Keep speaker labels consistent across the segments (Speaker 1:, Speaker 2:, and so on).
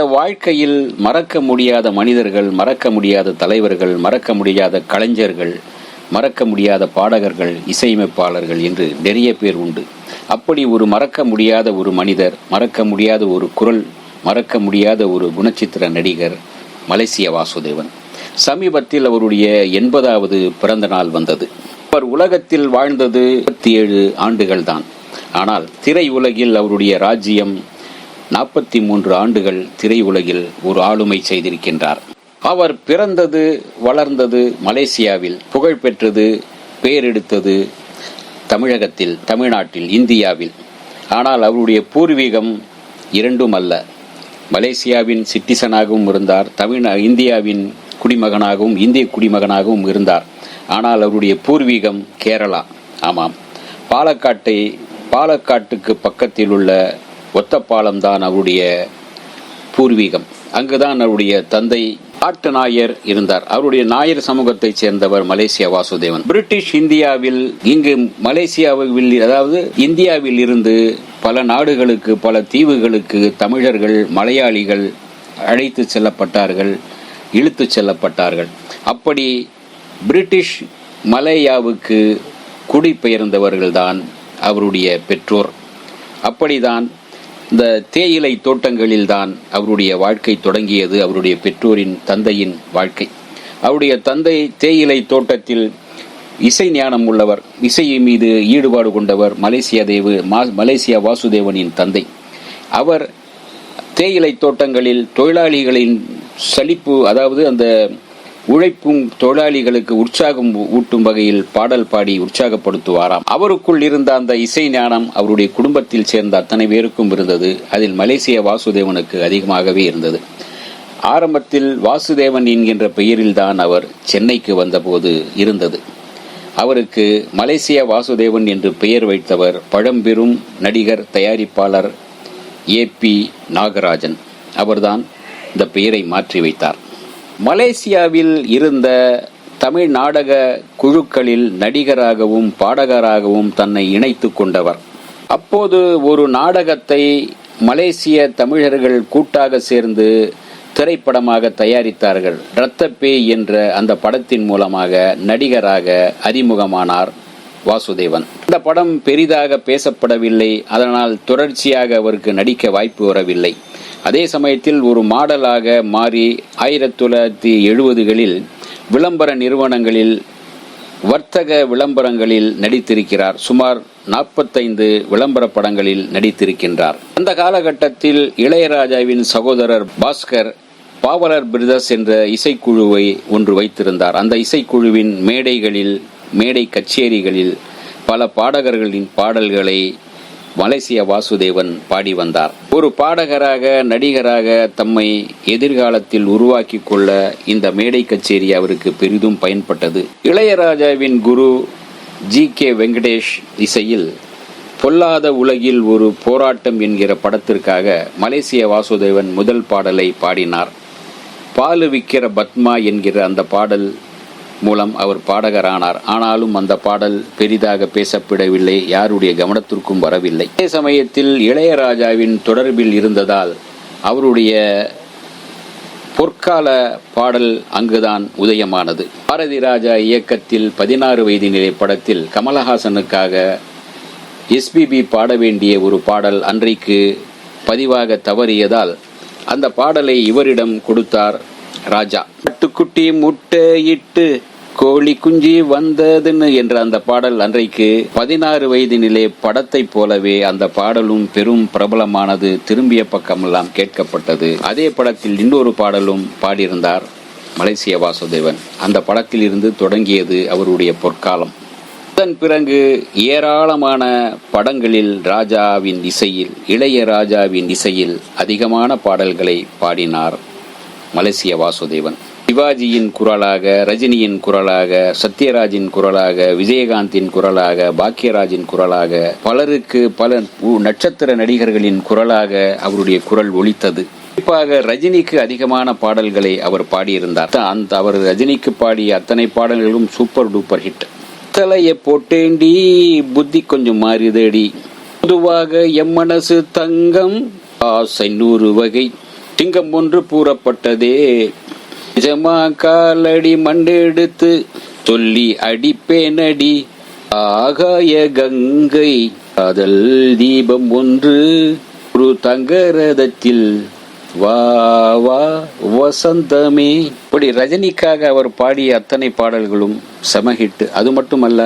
Speaker 1: வாழ்க்கையில் மறக்க முடியாத மனிதர்கள் மறக்க முடியாத தலைவர்கள் மறக்க முடியாத கலைஞர்கள் மறக்க முடியாத பாடகர்கள் இசையமைப்பாளர்கள் என்று நிறைய பேர் உண்டு. அப்படி ஒரு மறக்க முடியாத ஒரு மனிதர் மறக்க முடியாத ஒரு குரல் மறக்க முடியாத ஒரு குணச்சித்திர நடிகர் மலேசிய வாசுதேவன். சமீபத்தில் அவருடைய எண்பதாவது பிறந்த நாள் வந்தது. அவர் உலகத்தில் வாழ்ந்தது முப்பத்தி ஏழு ஆண்டுகள் தான். ஆனால் திரை உலகில் அவருடைய ராஜ்யம் நாற்பத்தி மூன்று ஆண்டுகள் திரையுலகில் ஒரு ஆளுமை செய்திருக்கின்றார். அவர் பிறந்தது வளர்ந்தது மலேசியாவில் புகழ்பெற்றது பெயரெடுத்தது தமிழகத்தில் தமிழ்நாட்டில் இந்தியாவில். ஆனால் அவருடைய பூர்வீகம் இரண்டும் அல்ல. மலேசியாவின் சிட்டிசனாகவும் இருந்தார் தமிழ் இந்தியாவின் குடிமகனாகவும் இந்திய குடிமகனாகவும் இருந்தார். ஆனால் அவருடைய பூர்வீகம் கேரளா. ஆமாம். பாலக்காட்டை பாலக்காட்டுக்கு பக்கத்தில் உள்ள ஒத்தப்பாலம் தான் அவருடைய பூர்வீகம். அங்குதான் அவருடைய தந்தை ஆட்டு நாயர் இருந்தார். அவருடைய நாயர் சமூகத்தைச் சேர்ந்தவர் மலேசியா வாசுதேவன். பிரிட்டிஷ் இந்தியாவில் இங்கு மலேசியாவில் அதாவது இந்தியாவில் இருந்து பல நாடுகளுக்கு பல தீவுகளுக்கு தமிழர்கள் மலையாளிகள் அழைத்து செல்லப்பட்டார்கள் இழுத்து செல்லப்பட்டார்கள். அப்படி பிரிட்டிஷ் மலேயாவுக்கு குடிபெயர்ந்தவர்கள்தான் அவருடைய பெற்றோர். அப்படிதான் இந்த தேயிலை தோட்டங்களில்தான் அவருடைய வாழ்க்கை தொடங்கியது அவருடைய பெற்றோரின் தந்தையின் வாழ்க்கை. அவருடைய தந்தை தேயிலை தோட்டத்தில் இசை ஞானம் உள்ளவர் இசையின் மீது ஈடுபாடு கொண்டவர் மலேசியா தேவு மலேசியா வாசுதேவனின் தந்தை. அவர் தேயிலை தோட்டங்களில் தொழிலாளிகளின் சலிப்பு அதாவது அந்த உழைப்பும் தொழிலாளிகளுக்கு உற்சாகம் ஊட்டும் வகையில் பாடல் பாடி உற்சாகப்படுத்துவாராம். அவருக்குள் இருந்த அந்த இசை ஞானம் அவருடைய குடும்பத்தில் சேர்ந்த அத்தனை பேருக்கும் இருந்தது. அதில் மலேசிய வாசுதேவனுக்கு அதிகமாகவே இருந்தது. ஆரம்பத்தில் வாசுதேவன் என்கின்ற பெயரில்தான் அவர் சென்னைக்கு வந்தபோது இருந்தது. அவருக்கு மலேசிய வாசுதேவன் என்று பெயர் வைத்தவர் பழம்பெரும் நடிகர் தயாரிப்பாளர் ஏ பி நாகராஜன். அவர்தான் இந்த பெயரை மாற்றி வைத்தார். மலேசியாவில் இருந்த தமிழ் நாடக குழுக்களில் நடிகராகவும் பாடகராகவும் தன்னை இணைத்து கொண்டவர். அப்போது ஒரு நாடகத்தை மலேசிய தமிழர்கள் கூட்டாக சேர்ந்து திரைப்படமாக தயாரித்தார்கள். ரத்தப்பே என்ற அந்த படத்தின் மூலமாக நடிகராக அறிமுகமானார் வாசுதேவன். இந்த படம் பெரிதாக பேசப்படவில்லை. அதனால் தொடர்ச்சியாக அவருக்கு நடிக்க வாய்ப்பு வரவில்லை. அதே சமயத்தில் ஒரு மாடலாக மாறி ஆயிரத்தி தொள்ளாயிரத்தி எழுபதுகளில் விளம்பர நிறுவனங்களில் வர்த்தக விளம்பரங்களில் நடித்திருக்கிறார். சுமார் நாற்பத்தைந்து விளம்பர படங்களில் நடித்திருக்கின்றார். அந்த காலகட்டத்தில் இளையராஜாவின் சகோதரர் பாஸ்கர் பாவலர் பிரதர்ஸ் என்ற இசைக்குழுவை ஒன்று வைத்திருந்தார். அந்த இசைக்குழுவின் மேடைகளில் மேடை கச்சேரிகளில் பல பாடகர்களின் பாடல்களை மலேசிய வாசுதேவன் பாடி வந்தார். ஒரு பாடகராக நடிகராக தம்மை எதிர்காலத்தில் உருவாக்கி கொள்ள இந்த மேடை கச்சேரி அவருக்கு பெரிதும் பயன்பட்டது. இளையராஜாவின் குரு ஜி கே வெங்கடேஷ் இசையில் பொல்லாத உலகில் ஒரு போராட்டம் என்கிற படத்திற்காக மலேசிய வாசுதேவன் முதல் பாடலை பாடினார். பாலு விக்கிற பத்மா என்கிற அந்த பாடல் மூலம் அவர் பாடகரானார். ஆனாலும் அந்த பாடல் பெரிதாக பேசப்படவில்லை யாருடைய கவனத்திற்கும் வரவில்லை. அதே சமயத்தில் இளையராஜாவின் தொடர்பில் இருந்ததால் அவருடைய பொற்கால பாடல் அங்குதான் உதயமானது. பாரதி ராஜா இயக்கத்தில் பதினாறு வயது நிலை படத்தில் கமலஹாசனுக்காக எஸ்பிபி பாட வேண்டிய ஒரு பாடல் அன்றைக்கு பதிவாக தவறியதால் அந்த பாடலை இவரிடம் கொடுத்தார் ராஜா. பட்டுக்குட்டி முட்டை இட்டு கோழி குஞ்சி வந்ததுன்னு என்ற அந்த பாடல் அன்றைக்கு பதினாறு வயதினிலே படத்தை போலவே அந்த பாடலும் பெரும் பிரபலமானது திரும்பிய பக்கமெல்லாம் கேட்கப்பட்டது. அதே படத்தில் இன்னொரு பாடலும் பாடியிருந்தார் மலேசிய வாசுதேவன். அந்த படத்தில் இருந்து தொடங்கியது அவருடைய பொற்காலம். அதன் பிறகு ஏராளமான படங்களில் ராஜாவின் இசையில் இளைய ராஜாவின் இசையில் அதிகமான பாடல்களை பாடினார் மலேசிய வாசுதேவன். சிவாஜியின் குரலாக ரஜினியின் குரலாக சத்யராஜின் குரலாக விஜயகாந்தின் குரலாக பாக்கியராஜின் குரலாக பலருக்கு பல நட்சத்திர நடிகர்களின் குரலாக அவருடைய குரல் ஒலித்தது. குறிப்பாக ரஜினிக்கு அதிகமான பாடல்களை அவர் பாடியிருந்தார். அந்த அவர் ரஜினிக்கு பாடிய அத்தனை பாடல்களும் சூப்பர் டூப்பர் ஹிட். தலைய போட்டேண்டி புத்தி கொஞ்சம் மாறிதடி பொதுவாக எம் மனசு தங்கம் ஆசை நூறு வகை. திங்கம் ஒன்று கூறப்பட்டதே. நிஜமா காலடி மண்டெடுத்து சொல்லி அடிப்பேனடி. ஆகாய கங்கை காதல் தீபம் ஒன்று ஒரு தங்கரதத்தில். வா வா வசந்தமே. இப்படி ரஜினிக்காக அவர் பாடிய அத்தனை பாடல்களும் செமஹிட் அது மட்டுமல்ல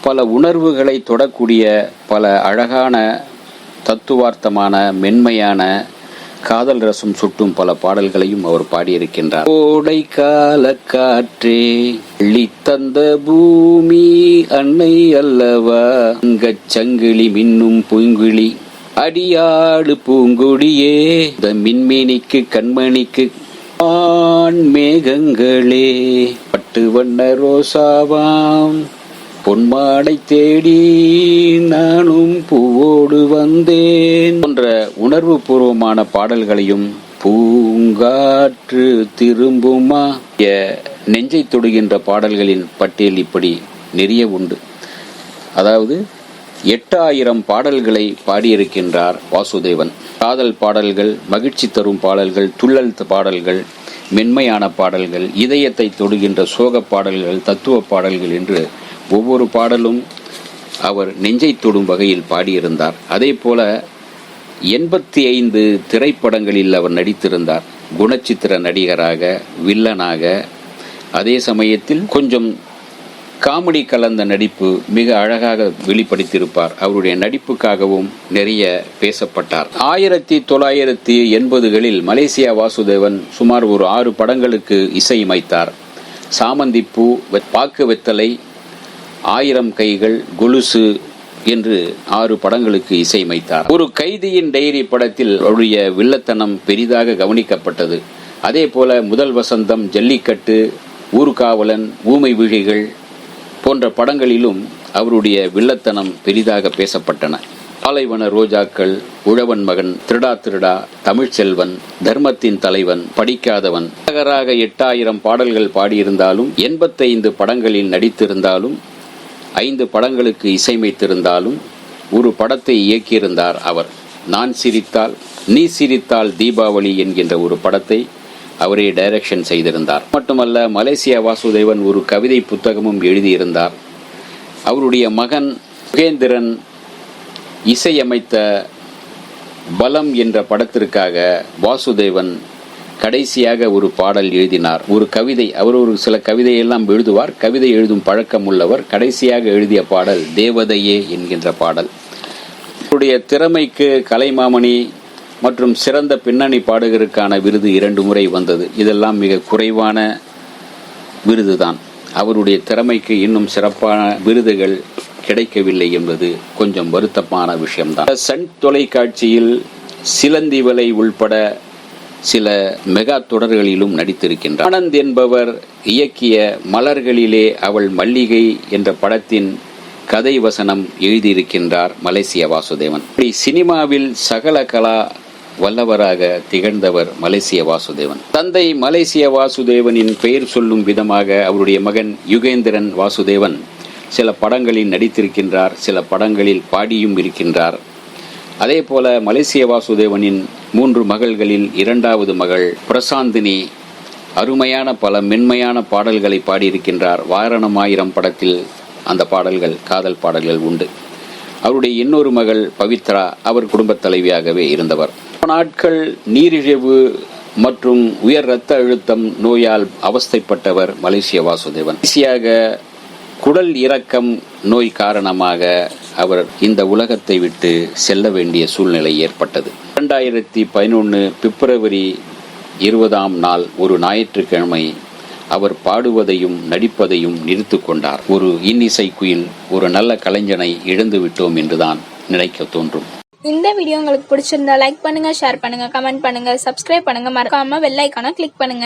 Speaker 1: பல உணர்வுகளை தொடக்கூடிய பல அழகான தத்துவார்த்தமான மென்மையான காதல் ரசம் சுட்டும் பல பாடல்களையும் அவர் பாடியிருக்கின்றார். கோடை கால காற்றே தந்த பூமி அன்னை அல்லவா? அங்கச் சங்கிலி மின்னும் பூங்குழி அடியாடு பூங்குடியே. இந்த மின்மேனிக்கு கண்மணிக்கு ஆண் மேகங்களே. பட்டு வண்ண ரோசாவாம் பொன்மாடை தேடி நானும் பூவோடு வந்தேன். உணர்வு பூர்வமான பாடல்களையும் பூங்காற்று திரும்புமா நெஞ்சை தொடுகின்ற பாடல்களின் பட்டியல் இப்படி நிறைய உண்டு. அதாவது எட்டாயிரம் பாடல்களை பாடியிருக்கின்றார் வாசுதேவன். காதல் பாடல்கள் மகிழ்ச்சி தரும் பாடல்கள் துள்ளல் பாடல்கள் மென்மையான பாடல்கள் இதயத்தை தொடுகின்ற சோக பாடல்கள் தத்துவ பாடல்கள் என்று ஒவ்வொரு பாடலும் அவர் நெஞ்சை தொடும் வகையில் பாடியிருந்தார். அதே போல எண்பத்தி ஐந்து திரைப்படங்களில் அவர் நடித்திருந்தார். குணச்சித்திர நடிகராக வில்லனாக. அதே சமயத்தில் கொஞ்சம் காமெடி கலந்த நடிப்பு மிக அழகாக வெளிப்படுத்தியிருப்பார். அவருடைய நடிப்புக்காகவும் நிறைய பேசப்பட்டார். ஆயிரத்தி தொள்ளாயிரத்தி எண்பதுகளில் மலேசியா வாசுதேவன் சுமார் ஒரு ஆறு படங்களுக்கு இசையமைத்தார் சாமந்திப்பூ பாக்கு வெத்தலை ஆயிரம் கைகள் கொலுசு என்று ஆறு படங்களுக்கு இசையமைத்தார் ஒரு கைதியின் டைரி படத்தில் அவருடைய வில்லத்தனம் பெரிதாக கவனிக்கப்பட்டது. அதே போல முதல் வசந்தம் ஜல்லிக்கட்டு ஊர்காவலன் ஊமை விழிகள் போன்ற படங்களிலும் அவருடைய வில்லத்தனம் பெரிதாக பேசப்பட்டன. பாலைவன ரோஜாக்கள் உழவன் மகன் திருடா திருடா தமிழ்ச்செல்வன் தர்மத்தின் தலைவன் படிக்காதவன். நகராக எட்டாயிரம் பாடல்கள் பாடியிருந்தாலும் எண்பத்தைந்து படங்களில் நடித்திருந்தாலும் ஐந்து படங்களுக்கு இசையமைத்திருந்தாலும் ஒரு படத்தை இயக்கியிருந்தார் அவர். நான் சிரித்தால் நீ சிரித்தால் தீபாவளி என்கின்ற ஒரு படத்தை அவரே டைரக்ஷன் செய்திருந்தார். மட்டுமல்ல மலேசியா வாசுதேவன் ஒரு கவிதை புத்தகமும் எழுதியிருந்தார். அவருடைய மகன் சுகேந்திரன் இசையமைத்த பலம் என்ற படத்திற்காக வாசுதேவன் கடைசியாக ஒரு பாடல் எழுதினார். ஒரு கவிதை அவர் ஒரு சில கவிதையெல்லாம் எழுதுவார். கவிதை எழுதும் பழக்கம் உள்ளவர் கடைசியாக எழுதிய பாடல் தேவதையே என்கின்ற பாடல். அவருடைய திறமைக்கு கலைமாமணி மற்றும் சிறந்த பின்னணி பாடகருக்கான விருது இரண்டு முறை வந்தது. இதெல்லாம் மிக குறைவான விருதுதான். அவருடைய திறமைக்கு இன்னும் சிறப்பான விருதுகள் கிடைக்கவில்லை என்பது கொஞ்சம் வருத்தமான விஷயம்தான். சன் தொலைக்காட்சியில் சிலந்தி வலை உள்பட சில மெகா தொடர்களிலும் நடித்திருக்கின்றார். ஆனந்த் என்பவர் இயக்கிய மலர்களிலே அவள் மல்லிகை என்ற படத்தின் கதை வசனம் எழுதியிருக்கின்றார் மலேசிய வாசுதேவன். இப்படி சினிமாவில் சகல கலா வல்லவராக திகழ்ந்தவர் மலேசிய வாசுதேவன். தந்தை மலேசிய வாசுதேவனின் பெயர் சொல்லும் விதமாக அவருடைய மகன் யுகேந்திரன் வாசுதேவன் சில படங்களில் நடித்திருக்கின்றார் சில படங்களில் பாடியும் இருக்கின்றார். அதே போல மலேசிய வாசுதேவனின் மூன்று மகள்களில் இரண்டாவது மகள் பிரசாந்தினி அருமையான பல மென்மையான பாடல்களை பாடியிருக்கின்றார். வாரணமாயிரம் படத்தில் அந்த பாடல்கள் காதல் பாடல்கள் உண்டு. அவருடைய இன்னொரு மகள் பவித்ரா அவர் குடும்பத் தலைவியாகவே இருந்தவர். நாட்கள் நீரிழிவு மற்றும் உயர் இரத்த அழுத்தம் நோயால் அவஸ்தைப்பட்டவர் மலேசிய வாசுதேவன். கடைசியாக குடல் இறக்கம் நோய் காரணமாக அவர் இந்த உலகத்தை விட்டு செல்ல வேண்டிய சூழ்நிலை ஏற்பட்டது. இரண்டாயிரத்தி பதினொன்று பிப்ரவரி இருபதாம் நாள் ஒரு ஞாயிற்றுக்கிழமை அவர் பாடுவதையும் நடிப்பதையும் நிறுத்திக் கொண்டார். ஒரு இன்னிசை குயில் ஒரு நல்ல கலைஞனை இழந்து விட்டோம் என்றுதான் நினைக்க தோன்றும்.
Speaker 2: இந்த வீடியோ உங்களுக்கு பிடிச்சிருந்தா லைக் பண்ணுங்க ஷேர் பண்ணுங்க கமெண்ட் பண்ணுங்க சப்ஸ்கிரைப் பண்ணுங்க. மறக்காம வெள்ளைக்கான கிளிக் பண்ணுங்க.